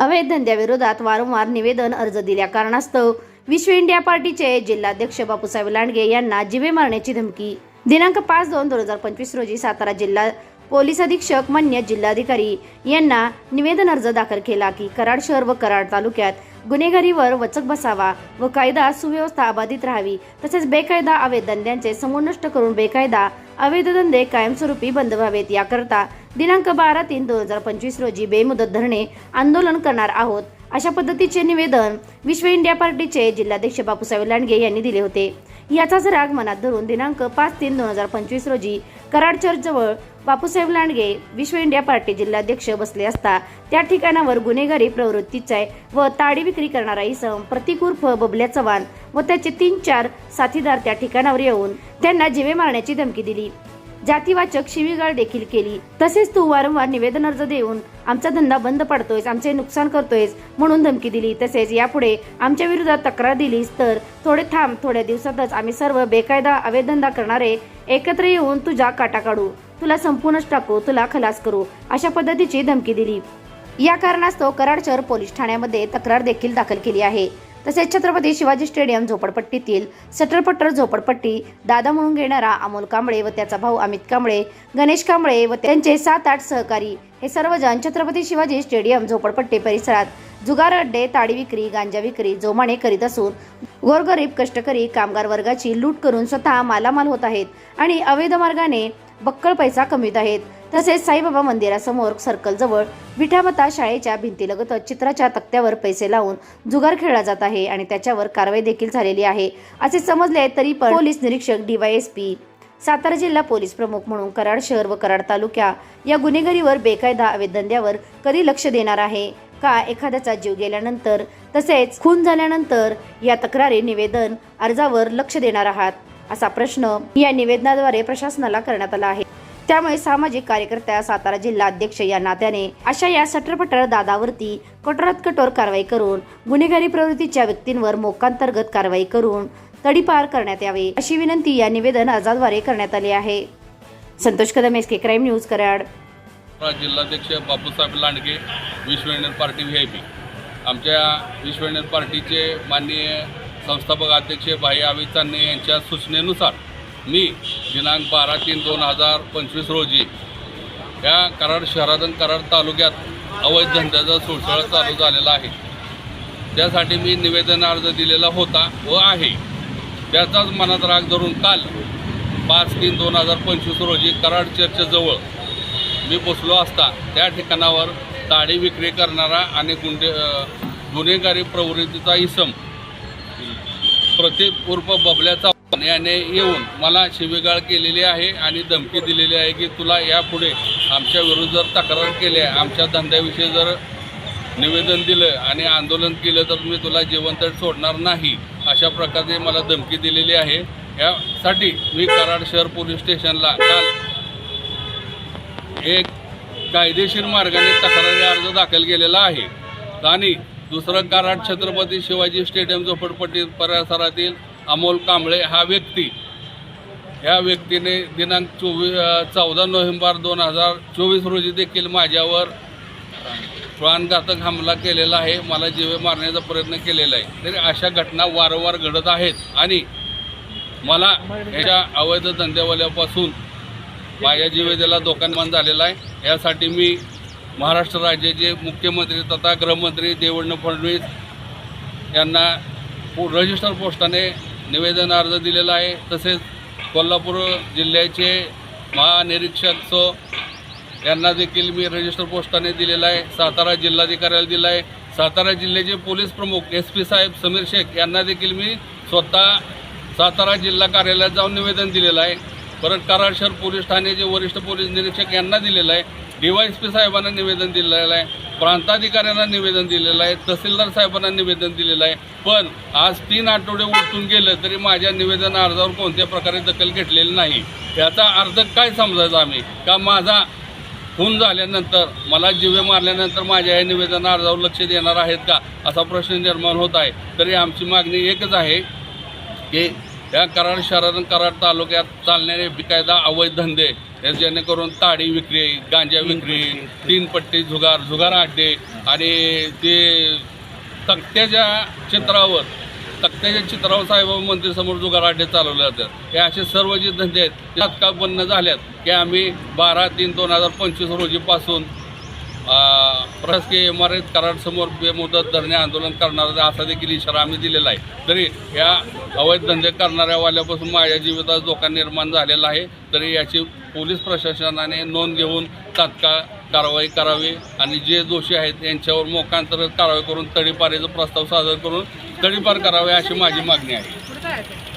अवैध धंद्याविरोधात वारंवार निवेदन अर्ज दिल्या कारणास्तव विश्व इंडिया पार्टीचे जिल्हाध्यक्ष बापूसाहेब लांडगे यांना जिवे मारण्याची धमकी. दिनांक पाच दोन दोन हजार पंचवीस रोजी सातारा जिल्हा पोलीस अधीक्षक मान्य जिल्हाधिकारी यांना निवेदन अर्ज दाखल केला की कराड शहर व कराड तालुक्यात गुन्हेगारीवर वचक बसावा व कायदा सुव्यवस्था अबाधित राहावी तसेच बेकायदा अवैध धंद्यांचे समोनष्ट नष्ट करून बेकायदा अवैध धंदे कायमस्वरूपी बंद व्हावेत. याकरता दिनांक बारा तीन दोन हजार पंचवीस रोजी बेमुदत धरणे आंदोलन करणार आहोत. अशा पद्धतीचे निवेदन विश्व इंडिया पार्टीचे जिल्हाध्यक्ष बापूसाहेब लांडगे यांनी दिले होते. याचाच राग मनात धरून दिनांक पाच तीन दोन हजार पंचवीस रोजी कराड चर्चजवळ बापूसाहेब लांडगे विश्व इंडिया पार्टी जिल्हाध्यक्ष बसले असता त्या ठिकाणावर गुन्हेगारी प्रवृत्तीचा व ताडी विक्री करणारा इसम प्रतीक उर्फ बबल्या चव्हाण व त्याचे तीन चार साथीदार त्या ठिकाणावर येऊन त्यांना जिवे मारण्याची धमकी दिली. जातीवाचक शिवीगाळ देखील केली. तसेच तू वारंवार निवेदन अर्ज देऊन आमचा धंदा बंद पडतोय आमचे नुकसान करतोयस म्हणून धमकी दिली. तसेच यापुढे आमच्या विरोधात तक्रार दिलीस तर थोडे थांब थोड्या दिवसातच आम्ही सर्व बेकायदा अवैध धंदा करणारे एकत्र येऊन तुझ्या काटा काढू. तुला संपूर्णच टाकू तुला खलास करू अशा पद्धतीची धमकी दिली. या कारणास्तव कराडचर पोलीस ठाण्यामध्ये तक्रार देखील दाखल केली आहे. तसेच छत्रपती शिवाजी स्टेडियम झोपडपट्टीतील सटरपट्टर झोपडपट्टी दादा म्हणून घेणारा अमोल कांबळे व त्याचा भाऊ अमित कांबळे गणेश कांबळे व त्यांचे सात आठ सहकारी हे सर्वजण छत्रपती शिवाजी स्टेडियम झोपडपट्टी परिसरात जुगार अड्डे ताडी विक्री गांजा विक्री जोमाने करीत असून गोरगरीब कष्टकरी कामगार वर्गाची लूट करून स्वतः मालामाल होत आहेत आणि अवैध मार्गाने बक्कळ पैसा कमवित आहेत. तसेच साईबाबा मंदिरासमोर सर्कल जवळ शाळेच्या भिंतीलगतच चित्राच्या तक्त्यावर पैसे लावून जुगार खेळला जात आहे आणि त्याच्यावर कारवाई देखील झालेली आहे. असे समजले तरी पण पोलीस निरीक्षक डीवायएसपी सातारा जिल्हा पोलीस प्रमुख म्हणून कराड शहर व कराड तालुक्या या गुन्हेगारीवर बेकायदा अवैध कधी लक्ष देणार आहे? का एखाद्याचा जीव गेल्यानंतर? तसेच खून झाल्यानंतर या तक्रारी निवेदन अर्जावर लक्ष देणार आहात? असा प्रश्न या निवेदनाद्वारे प्रशासनाला करण्यात आला आहे. त्यामुळे सामाजिक कार्यकर्त्या सातारा जिल्हा अध्यक्ष या नात्याने अशा या सटरपटर दादावरती कठोरात कठोर कारवाई करून गुन्हेगारी प्रवृत्तीच्या व्यक्तींवर मोकांतर्गत कारवाई करून तडीपार करण्यात यावे अशी विनंती या निवेदन अर्जाद्वारे करण्यात आली आहे. Santosh Kadam S K crime news Karad. जिल्हाध्यक्ष Bapusaheb Landge Vishwa Indian party V I P. आमच्या विश्व इंडियन पार्टीचे माननीय संस्थापक अध्यक्ष भाई आविद चांदणे यांच्या सूचनेनुसार मी दिनांक बारा तीन दोन हजार पंचवीस रोजी या कराड शहरात आणि कराड तालुक्यात अवैध धंद्याचा सुळसुळा चालू झालेला आहे. त्यासाठी मी निवेदन अर्ज दिलेला होता व आहे. त्याचाच मनात राग धरून काल पाच तीन दोन हजार पंचवीस रोजी कराड चर्चजवळ मी बसलो असता त्या ठिकाणावर दाढी विक्री करणारा आणि गुंडे गुन्हेगारी प्रवृत्तीचा इसम प्रतीप उर्फ बबल्याचा याने येऊन मला शिवीगाळ केलेली आहे आणि धमकी दिलेली आहे की तुला यापुढे आमच्या विरुद्ध जर तक्रार केली आहे आमच्या धंद्याविषयी जर निवेदन दिलं आणि आंदोलन केलं तर मी तुला जिवंत सोडणार नाही अशा प्रकारे मला धमकी दिलेली आहे. यासाठी मी कराड शहर पोलीस स्टेशनला काल एक कायदेशीर मार्गाने तक्रारी अर्ज दाखल केलेला आहे. आणि दुसरं कारण छत्रपती शिवाजी स्टेडियम झोपडपट्टी परिसरातील अमोल कांबळे हा व्यक्ती. ह्या व्यक्तीने दिनांक चोवीस चौदा नोव्हेंबर दोन हजार चोवीस रोजी देखील माझ्यावर प्राणघातक हमला केलेला आहे. मला जीवे मारण्याचा प्रयत्न केलेला आहे. तरी अशा घटना वारंवार घडत आहेत आणि मला याच्या अवैध धंद्यावाल्यापासून माझ्या जीवेदाला धोका निर्माण झालेला आहे. यासाठी मी महाराष्ट्र राज्याचे मुख्यमंत्री तथा गृहमंत्री देवेंद्र फडणवीस यांना रजिस्टर पोस्टाने निवेदन अर्ज दिलेला आहे. तसेच कोल्हापूर जिल्ह्याचे महानिरीक्षक सो यांना देखील मी रजिस्टर पोस्टाने दिलेला आहे. सातारा जिल्हाधिकाऱ्याला दिला आहे. सातारा जिल्ह्याचे पोलीस प्रमुख एस पी साहेब समीर शेख यांना देखील मी स्वतः सातारा जिल्हा कार्यालयात जाऊन निवेदन दिलेलं आहे. परत कराड शहर पोलीस ठाण्याचे वरिष्ठ पोलीस निरीक्षक यांना दिलेलं आहे. डी वाय एस पी साहेबांना निवेदन दिलेलं आहे प्रांताधिकाऱ्यांना निवेदन दिलेलं आहे तहसीलदार साहेबांना निवेदन दिलेलं आहे. पण आज तीन आठवडे उलटून गेलं तरी माझ्या निवेदन अर्जावर कोणत्या प्रकारे दखल घेतलेली नाही. याचा अर्थ काय समजायचा आम्ही? का माझा खून झाल्यानंतर मला जिवे मारल्यानंतर माझ्या या निवेदन अर्जावर लक्ष देणार आहेत का? असा प्रश्न निर्माण होत आहे. तरी आमची मागणी एकच आहे की या कराड शहरात आणि कराड तालुक्यात चालणारे बेकायदा अवैध धंदे हे जेणेकरून ताडी विक्री गांजा विक्री तीन पट्टी जुगार जुगार अड्डे आणि ते तक्त्याच्या चित्रावर तक्त्याच्या चित्रावर साईबाबा मंदिरसमोर जुगार अड्डे चालवले जातात. हे असे सर्व जे धंदे आहेत ते तात्काळ बंद झाल्यात. की आम्ही बारा तीन दोन हजार पंचवीस रोजीपासून प्रशासकीय इमारत कराडसमोर बेमुदत धरणे आंदोलन करणार असा देखील इशारा आम्ही दिलेला आहे. तरी या अवैध धंदे करणाऱ्यावाल्यापासून माझ्या जीवितात धोका निर्माण झालेला आहे. तरी याची पोलीस प्रशासनाने नोंद घेऊन तात्काळ कारवाई करावी आणि जे दोषी आहेत यांच्यावर मोकांतर कारवाई करून तडीपारीचा प्रस्ताव सादर करून तडीपार करावे अशी माझी मागणी आहे.